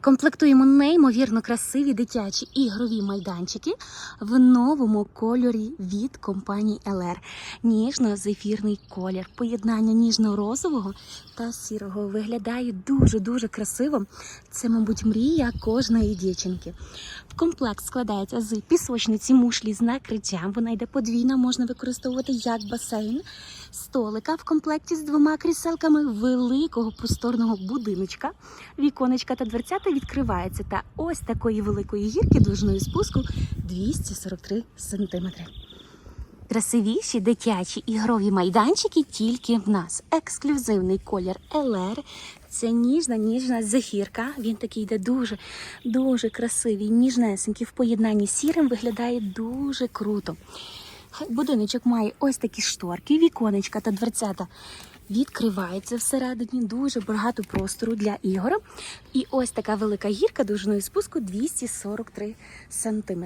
Комплектуємо неймовірно красиві дитячі ігрові майданчики в новому кольорі від компанії LR. Ніжно-зефірний колір. Поєднання ніжно-розового та сірого виглядає дуже-дуже красиво. Це, мабуть, мрія кожної дівчинки. В комплект складається з пісочниці мушлі з накриттям. Вона йде подвійна, можна використовувати як басейн, столика в комплекті з двома кріселками великого просторного будиночка віконечка та дверцята відкриваються. Та ось такої великої гірки довжиною спуску 243 см. Красивіші дитячі ігрові майданчики тільки в нас. Ексклюзивний колір LR. Це ніжна, ніжна зефірка. Він такий йде дуже, дуже красивий, ніжнесенький. В поєднанні з сірим виглядає дуже круто. Будиночок має ось такі шторки, віконечка та дверцята відкривається всередині, дуже багато простору для ігор. І ось така велика гірка довжиною спуску 243 см.